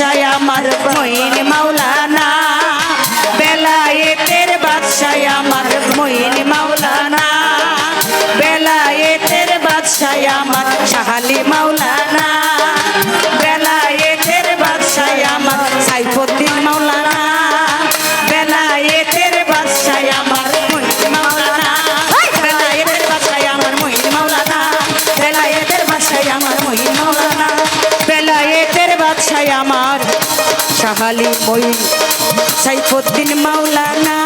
আশায় আমার বইন মা বাদশায় আমার শাহালি ময়ূর। সাইফুদ্দিন মাওলানা।